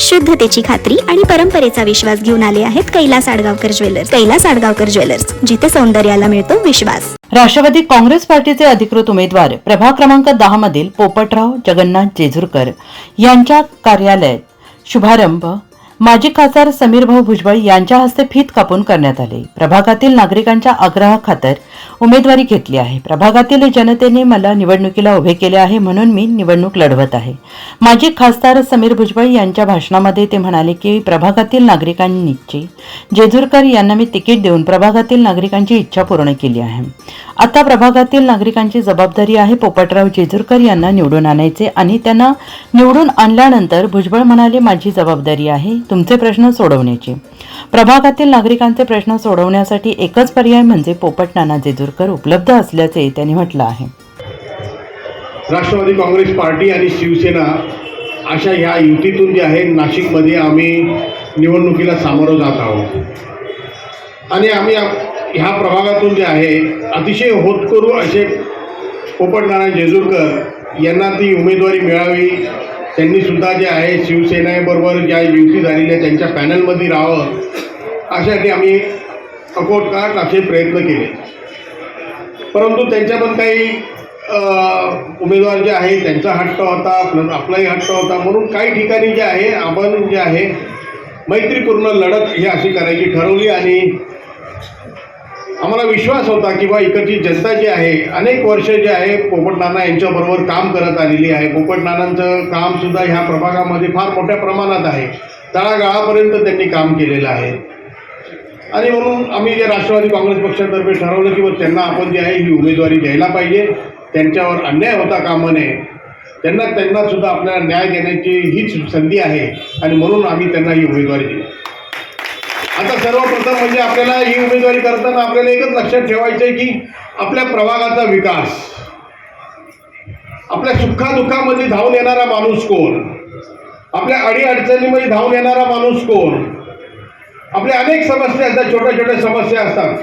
शुद्धतेची खात्री आणि परंपरेचा विश्वास घेऊन आले आहेत कैलास आडगावकर ज्वेलर्स. कैलास आडगावकर ज्वेलर्स जिथे सौंदर्याला मिळतो विश्वास. राष्ट्रवादी काँग्रेस पार्टीचे अधिकृत उमेदवार प्रभाग क्रमांक दहा मधील पोपटराव जगन्नाथ जेजुरकर यांच्या कार्यालयात शुभारंभ माजी खासदार समीर भाऊ भुजबळ यांच्या हस्ते फीत कापून करण्यात आले. प्रभागातील नागरिकांच्या आग्रहाखातर उमेदवारी घेतली आहे. प्रभागातील जनतेने मला निवडणुकीला उभे केले आहे म्हणून मी निवडणूक लढवत आहे. माजी खासदार समीर भुजबळ यांच्या भाषणामध्ये ते म्हणाले की प्रभागातील नागरिकांची जेजूरकर यांना मी तिकीट देऊन प्रभागातील नागरिकांची इच्छा पूर्ण केली आहे. आता प्रभागातील नागरिकांची जबाबदारी आहे पोपटराव जेजूरकर यांना निवडून आणायचे आणि त्यांना निवडून आणल्यानंतर भुजबळ म्हणाले माझी जबाबदारी आहे तुमचे प्रश्न सोडवण्याची. प्रभागातील नागरिकांचे प्रश्न सोडवण्यासाठी एकच पर्याय म्हणजे पोपट नाना जेजुरकर उपलब्ध असल्याचे त्यांनी म्हटलं आहे. राष्ट्रवादी काँग्रेस पार्टी आणि शिवसेना अशा ह्या युतीतून जे आहे नाशिकमध्ये आम्ही निवडणुकीला सामोरं जात आहोत. आणि आम्ही ह्या प्रभागातून जे आहे अतिशय होतकरू असे पोपटनारायण जेजुरकर यांना ती उमेदवारी मिळावी त्यांनी सुद्धा जे आहे शिवसेनेबरोबर ज्या युती झालेल्या आहे त्यांच्या पॅनलमध्ये राहावं अशासाठी आम्ही अकोटकाट असे प्रयत्न केले. परंतु त्यांच्या पण काही उमेदवार जे आहे त्यांचा हट्ट होता आपलाही हट्ट होता म्हणून काही ठिकाणी जे आहे आपण जे आहे मैत्रीपूर्ण लढत ही अशी करायची ठरवली आणि आम्हाला विश्वास होता की बा इकडची जनता जी आहे अनेक वर्ष जे आहे पोपटनाना यांच्याबरोबर काम करत आलेली आहे. पोपटनानांचं कामसुद्धा ह्या प्रभागामध्ये फार मोठ्या प्रमाणात आहे. तळागाळापर्यंत त्यांनी काम केलेलं आहे. आणि म्हणून आम्ही जे राष्ट्रवादी काँग्रेस पक्षातर्फे ठरवलं की त्यांना आपण जी आहे ही उमेदवारी द्यायला पाहिजे. त्यांच्यावर अन्याय होता कामा नये. त्यांना त्यांनासुद्धा आपल्याला न्याय देण्याची हीच संधी आहे. आणि म्हणून आम्ही त्यांना ही उमेदवारी दिली. आता सर्वप्रथम म्हणजे आपल्याला ही उमेदवारी करताना आपल्याला एकच लक्षात ठेवायचं आहे की आपल्या प्रभागाचा विकास. आपल्या सुखादुःखामध्ये धावून येणारा माणूस कोण? आपल्या अडीअडचणीमध्ये धावून येणारा माणूस कोण? आपल्या अनेक समस्या असतात छोट्या छोट्या समस्या असतात.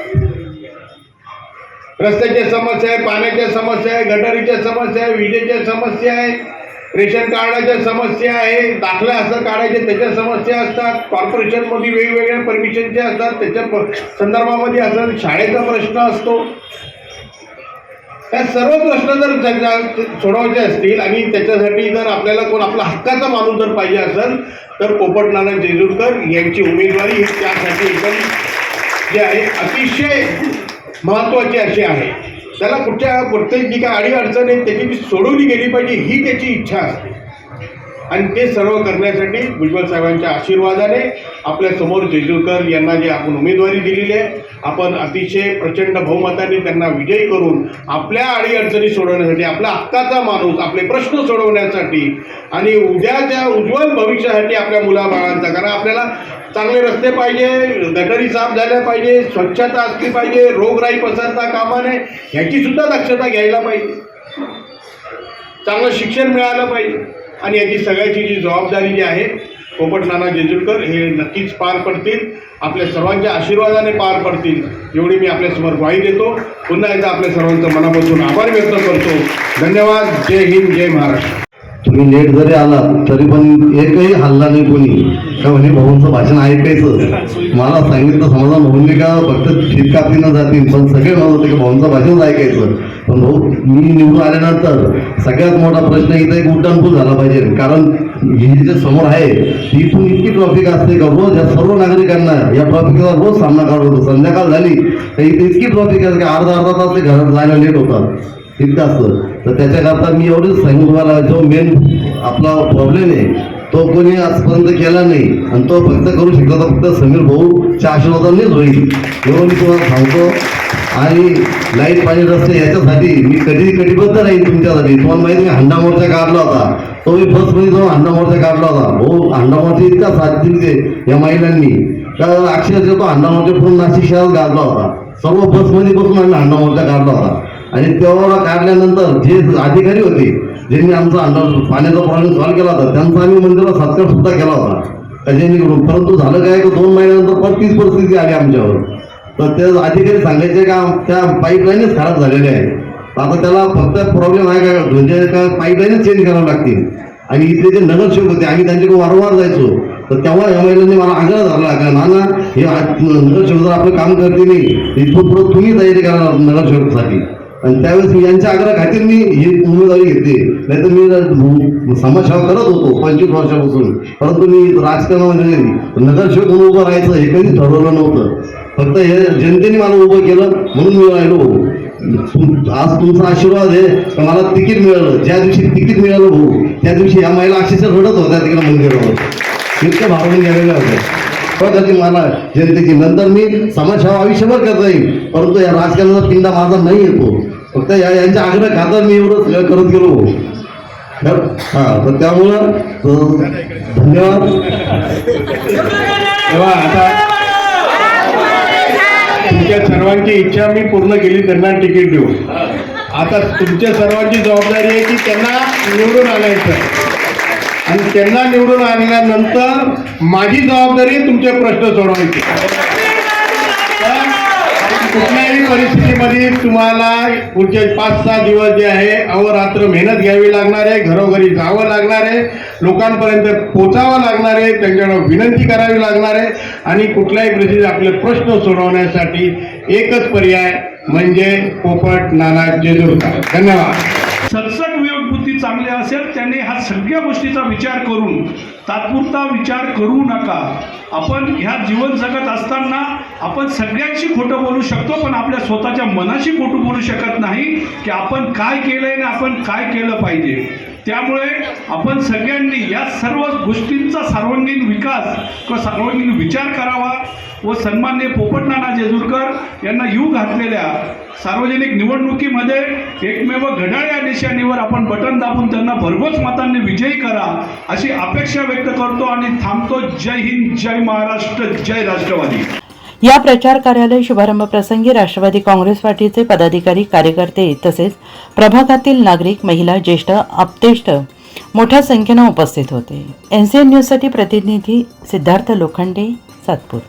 रस्त्याच्या समस्या आहे पाण्याच्या समस्या आहे गटारीच्या समस्या आहे विजेच्या समस्या आहे रेशन कार्डाच्या समस्या आहे दाखला असं काढायचे त्याच्या समस्या असतात. कॉर्पोरेशनमध्ये वेगवेगळ्या परमिशनच्या असतात. त्याच्या संदर्भामध्ये असतात शाळेचा प्रश्न असतो. त्या सर्व प्रश्न जर त्यांच्या सोडवायचे असतील आणि त्याच्यासाठी जर आपल्याला कोण आपला हक्काचा माणूस जर पाहिजे असेल तर पोपट नाना जेजुरकर यांची उमेदवारी त्यासाठी एकदम जे आहे अतिशय महत्त्वाची अशी आहे. त्याला कुठच्या प्रत्येक जी काय अडीअडचण आहे त्याची ती सोडवली गेली पाहिजे ही त्याची इच्छा असते. आणि ते सर्व करण्यासाठी भुजबळ साहेबांच्या आशीर्वादाने आपल्यासमोर जेजुरकर यांना जे आपण उमेदवारी दिलेली आहे आपण अतिशय प्रचंड बहुमताने त्यांना विजयी करून आपल्या अडीअडचणी सोडवण्यासाठी आपला हक्काचा माणूस आपले प्रश्न सोडवण्यासाठी आणि उद्याच्या उज्ज्वल भविष्यासाठी आपल्या मुलाबाळांचा कारण आपल्याला चांगले रस्ते पाहिजे गटरी साफ झाल्या पाहिजे स्वच्छता असली पाहिजे रोगराई पसरता कामा नये ह्याची सुद्धा दक्षता घ्यायला पाहिजे. चांगलं शिक्षण मिळालं पाहिजे. आणि याची सगळ्याची जी जबाबदारी जी आहे पोपट नाना जेजुरकर हे नक्कीच पार पडतील. आपल्या सर्वांच्या आशीर्वादाने पार पडतील. एवढी मी आपल्यासमोर ग्वाही देतो. पुन्हा एकदा आपल्या सर्वांचं मनापासून आभार व्यक्त करतो. धन्यवाद. जय हिंद जय महाराष्ट्र. तुम्ही लेट जरी आला तरी पण एकही हल्ला नाही कोणी. का म्हणजे भाऊंचं भाषण ऐकायचं? मला सांगितलं समजा भाऊंनी का फक्त ठिकापीनं जातील पण सगळे म्हणत होते की भाऊंचं भाषण ऐकायचं. पण भाऊ मी निवडून आल्यानंतर सगळ्यात मोठा प्रश्न इथं एक उड्डाणपूल झाला पाहिजे. कारण ही जे समोर आहे इथून इतकी ट्रॉफिक असते का? रोज या सर्व नागरिकांना या ट्रॉफिकचा रोज सामना करावा होतो संध्याकाळ झाली तर इथे इतकी ट्रॉफिक असते की अर्धा अर्धा तास ते घरात जायला लेट होतात. इतकं असतं तर त्याच्याकरता मी एवढंच सांगू तुम्हाला जो मेन आपला प्रॉब्लेम आहे तो कोणी आजपर्यंत केला नाही. आणि तो फक्त करू शकला तर फक्त समीर भाऊच्या आशीर्वादानेच होईल. एवढं मी तुम्हाला सांगतो. आणि लाइट पाणी रस्ते याच्यासाठी मी कधी कटिबद्ध राहील तुमच्यासाठी. तुम्हाला माहिती मी हंडा मोर्चा काढला होता. तो मी बसमध्ये जाऊन हंडा मोर्चा काढला होता. भाऊ हंडा मोर्चा इतका साथ दिली ते या महिलांनी. तर अक्षरशः तो हंडा मोर्चा पूर्ण नाशिक शहरात गाजला होता. सर्व बसमध्ये बसून आम्ही हंडा मोर्चा काढला होता. आणि तेव्हा काढल्यानंतर जे अधिकारी होते ज्यांनी आमचा अंडर पाण्याचा प्रॉब्लेम सॉल्व्ह केला होता त्यांचा आम्ही मंदिराला सत्कार सुद्धा केला होता. त्याच्यानी परंतु झालं काय की दोन महिन्यानंतर परत तीच परिस्थिती आली आमच्यावर. तर ते अधिकारी सांगायचे का त्या पाईपलाईनच खराब झालेल्या आहे. आता त्याला फक्त प्रॉब्लेम आहे का म्हणजे का पाईपलाईनच चेंज करावं लागतील. आणि इथले जे नगरसेवक होते आम्ही त्यांच्याकडे वारंवार जायचो. तर तेव्हा या महिलांनी मला आग्रह धरला का नाना हे आज नगरसेवक जर आपलं काम करते नाही इथून पुढं तुम्ही तयारी करा नगरसेवकसाठी. आणि त्यावेळेस मी यांच्या आग्रह खातीर मी ही उमेदवारी घेतली. नाहीतर मी समाजसेवा करत होतो पंचवीस वर्षापासून परंतु मी राजकारणामध्ये नगरसेवक म्हणून उभं राहायचं हे कधीच ठरवलं नव्हतं. फक्त हे जनतेने मला उभं केलं म्हणून मी राहिलो तुम- आज तुमचा आशीर्वाद आहे तर मला तिकीट मिळालं. ज्या दिवशी तिकीट मिळालं भाऊ त्या दिवशी या महिला अक्षरशः रडत होत्या तिकडे मंदिरावर. इतक्या भावने गेलेल्या होत्या. पद्धती मला जनतेची नंतर मी समाजसेवा आयुष्यभर करता येईल. परंतु या राजकारणाचा पिंडा माझा नाही येतो. फक्त या यांच्या आग्रह खाता मी एवढं सगळं करत गेलो. हा तर त्यामुळं धन्यवाद. तेव्हा आता तुमच्या सर्वांची इच्छा मी पूर्ण केली त्यांना तिकीट देऊ आता तुमच्या सर्वांची जबाबदारी आहे की त्यांना निवडून आणायचं. आणि त्यांना निवडून आणल्यानंतर माझी जबाबदारी तुमचे प्रश्न सोडवायचे. कुठल्याही परिस्थितीमध्ये तुम्हाला पुढचे पाच सहा दिवस जे आहे अहोरात्र मेहनत घ्यावी लागणार आहे घरोघरी जावं लागणार आहे लोकांपर्यंत पोचावं लागणार आहे त्यांच्याकडं विनंती करावी लागणार आहे आणि कुठल्याही परिस्थितीत आपले प्रश्न सोडवण्यासाठी एकच पर्याय म्हणजे पोपट नाना जेजुरकर. धन्यवाद. सत्संग विवेकबुद्धी चांगली असेल त्याने ह्या सगळ्या गोष्टीचा विचार करून तात्पुरता विचार करू नका. आपण ह्या जीवन जगत असताना आपण सगळ्यांशी खोटं बोलू शकतो पण आपल्या स्वतःच्या मनाशी खोटं बोलू शकत नाही की आपण काय केलं आहे आणि आपण काय केलं पाहिजे. त्यामुळे आपण सगळ्यांनी या सर्व गोष्टींचा सर्वांगीण विकास किंवा सर्वांगीण विचार करावा व सन्मान्य पोपटनाना जेजुरकर यांना यू घातलेल्या सार्वजनिक निवडणुकीमध्ये एकमेव घड्याळ या निशाणीवर आपण बटन दाबून त्यांना भरघोस मतांनी विजयी करा अशी अपेक्षा व्यक्त करतो आणि थांबतो. जय हिंद जय महाराष्ट्र जय राष्ट्रवादी. या प्रचार कार्यालय शुभारंभ प्रसंगी राष्ट्रवादी काँग्रेस पार्टीचे पदाधिकारी कार्यकर्ते तसेच प्रभागातील नागरिक महिला ज्येष्ठ आपतेष्ट मोठ्या संख्येनं उपस्थित होते. एन सी एन न्यूजसाठी प्रतिनिधी सिद्धार्थ लोखंडे सातपूर.